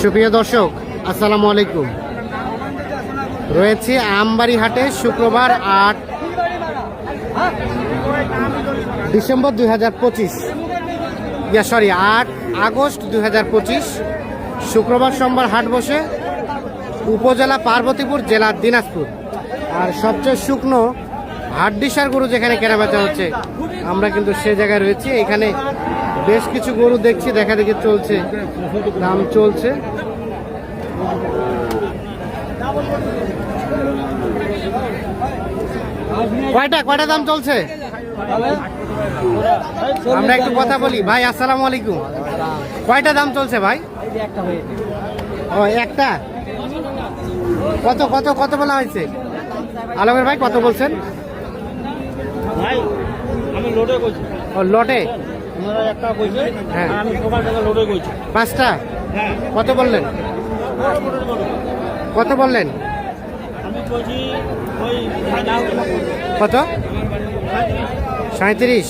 সুপ্রিয় দর্শক, আসসালামু আলাইকুম। রয়েছে আমবাড়ি হাটে শুক্রবার আট ডিসেম্বর দুই হাজার পঁচিশ। ইয়া সরি আট আগস্ট দুই হাজার পঁচিশ, শুক্রবার সোমবার হাট বসে উপজেলা পার্বতীপুর জেলা দিনাজপুর। আর সবচেয়ে শুকনো হাড্ডিসার গরু যেখানে কেনাবেচা হচ্ছে, আমরা কিন্তু সে জায়গায় রয়েছি। এখানে বেশ কিছু গরু দেখছি, দেখা দেখি চলছে। দাম চলছে। কয়টা কয়টা দাম চলছে? আমরা একটু কথা বলি। ভাই, আসসালামু আলাইকুম। কয়টা দাম চলছে ভাই? ও, একটা? কত কত কত বলা হয়েছে? আলমের ভাই, কত বলছেন? লটে। হ্যাঁ। পাঁচটা? হ্যাঁ। কত বললেন? কত বললেন? কত? সাঁত্রিশ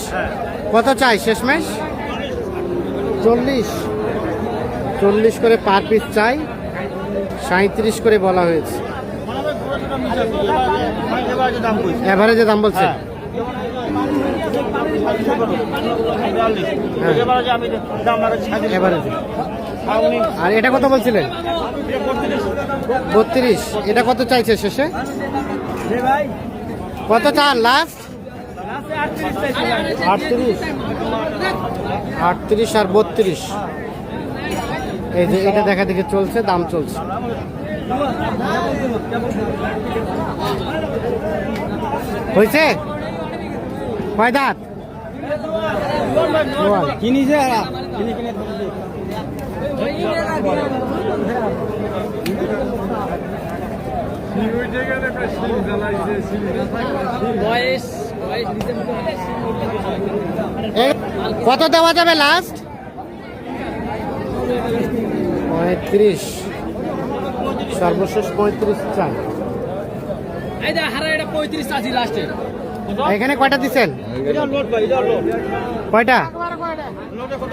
কত চাই শেষমেশ? চল্লিশ। চল্লিশ করে পার পিস চাই। সাঁত্রিশ করে বলা হয়েছে। অ্যাভারেজে দাম বলছে হ্যাঁ। হ্যাঁ। এবারে যে আমি দাম লাগাচ্ছি অ্যাভারেজে আর এটা কত বলছিলেন? বত্রিশ। এটা কত চাইছে শেষে? কত চান? লাস্ট আটত্রিশ। আটত্রিশ আর বত্রিশ। এই যে এটা দেখা দেখে চলছে, দাম চলছে। হয়েছে? কয় দাঁত কিনে কিনে কত দেওয়া যাবে লাস্ট পঁয়ত্রিশ। সর্বশেষ পঁয়ত্রিশ চান এই যে হারা এটা পঁয়ত্রিশ আছে লাস্টে এখানে কয়টা দিচ্ছেন কয়টা? লোডে কত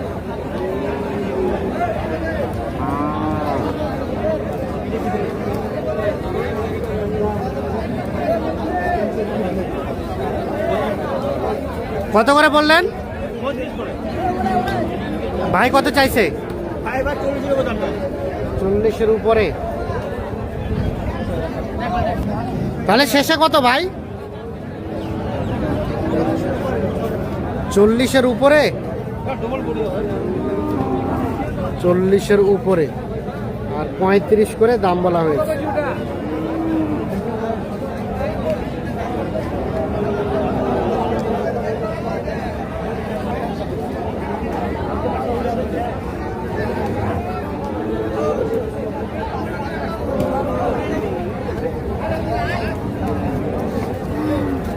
কত করে বললেন? ভাই কত চাইছে? চল্লিশের উপরে। তাহলে শেষে কত ভাই? চল্লিশের উপরে? চল্লিশের উপরে। আর পঁয়ত্রিশ করে দাম বলা হয়েছে।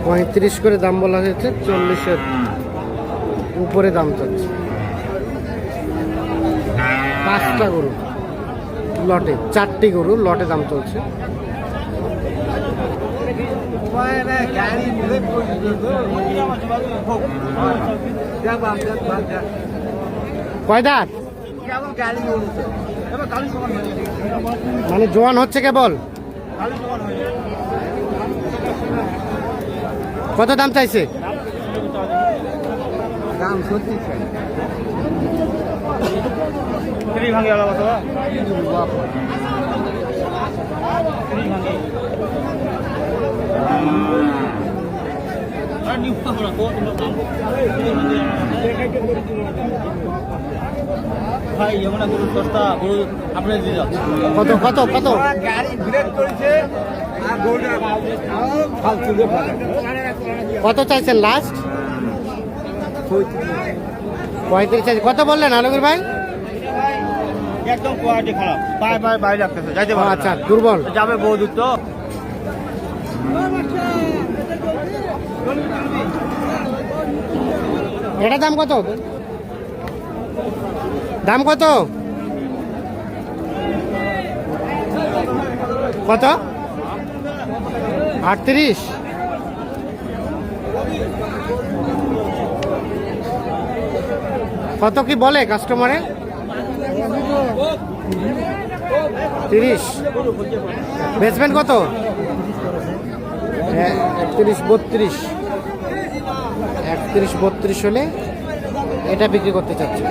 পঁয়ত্রিশ করে দাম বলা হয়েছে, চল্লিশের উপরে দাম চাচ্ছে পাঁচটা গরু। লটে, চারটি গরু, লটে দাম চলছে। কয় দাঁত মানে জোয়ান হচ্ছে কেবল? কত দাম চাইছে? দাম সত্যি ফ্রি ভাঙে আলা ভাঙে ভাই এমন গরু সস্তা গরু আপনার দিয়ে কত কত কত? গাড়ি করেছে কত চাইছেন লাস্ট পঁয়ত্রিশ চাইছে কত বললেন আলমগীর ভাই? একদম কোয়ালিটি খারাপ। পায়ে পায়ে বাইরে লাগতেছে যাইতে পারবে আচ্ছা দুর্বল। যাবে বহু দূর তো। এটা দাম কত? দাম কত? কত? আটত্রিশ। কত কি বলে কাস্টমারে তিরিশ। বেচবেন কত? একত্রিশ বত্রিশ। একত্রিশ বত্রিশ হলে এটা বিক্রি করতে চাচ্ছি।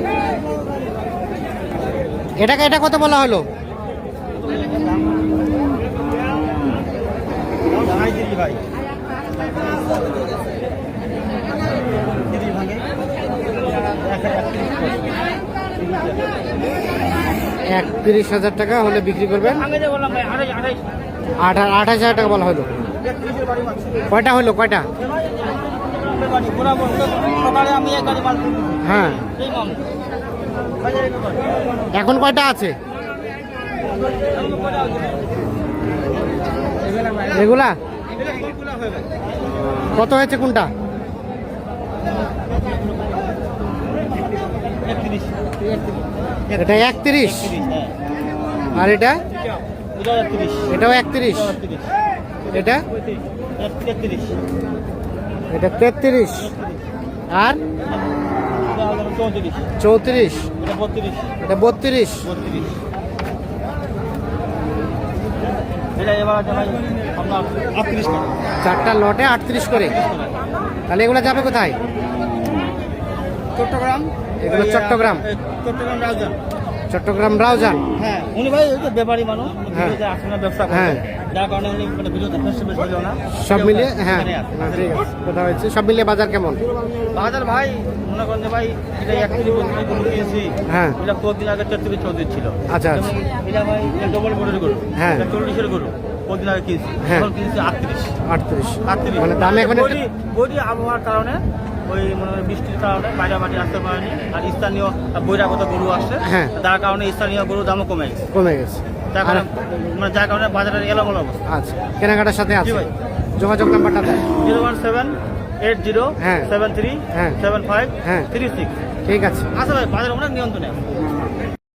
এটাকে এটা কত বলা হলো? ভাই দিদি ভাই দিদি ভাঙে একত্রিশ হাজার টাকা হলে বিক্রি করবেন। ভাঙে যে বললাম ভাই আড়াই আড়াই। আঠা আঠাশ হাজার টাকা বলা হলো। কয়টা হলো? কয়টা? হ্যাঁ। এখন কয়টা আছে? এগুলা? কত হয়েছে কোনটা? এটা একত্রিশ? আর এটা এটা? এটাও একত্রিশ। এটা? এটা তেত্রিশ। আর? চৌত্রিশ। এটা বত্রিশ। চারটা লটে আটত্রিশ করে। তাহলে এগুলো যাবে কোথায়? চট্টগ্রাম। এগুলো চট্টগ্রাম? চট্টগ্রাম রাজধান চট্টগ্রাম রাউজান হ্যাঁ উনি ভাই ব্যাপারী মানুষ হ্যাঁ। ভিডিওতে আসে না ব্যবসা হ্যাঁ। যার কারণে উনি মানে না সব মিলিয়ে হ্যাঁ এখানে ঠিক আছে কথা হয়েছে সব মিলিয়ে বাজার কেমন বাজার ভাই মনে করেন ভাই এটা একত্রিশ বত্রিশ গরু কিনেছি হ্যাঁ। এটা কদিন আগে চৌত্রিশ ছিল আচ্ছা, আচ্ছা। এটা ভাই ডবল গরু হ্যাঁ। চল্লিশের গরু কদিন আগে কিনছি। হ্যাঁ। এখন কিনছি আটত্রিশ। আটত্রিশ। আটত্রিশ। মানে দামে এখন আবহাওয়ার কারণে ওই মনে বৃষ্টির কারণে বাইরে মাটি আসতে পারেনি। আর স্থানীয় বৈরাগত গরু আসছে। হ্যাঁ। তার কারণে স্থানীয় গরুর দামও কমে গেছে। কমে গেছে। যার কারণে মানে যার কারণে বাজারের এলোমেলো অবস্থা। আচ্ছা। কেনাকাটার সাথে আছে? যোগাযোগ নাম্বারটা zero one seven eight zero হ্যাঁ। সেভেন থ্রি হ্যাঁ। সেভেন ফাইভ হ্যাঁ। Three six. ঠিক আছে। আচ্ছা ভাই বাজার অনেক নিয়ন্ত্রণে আছে।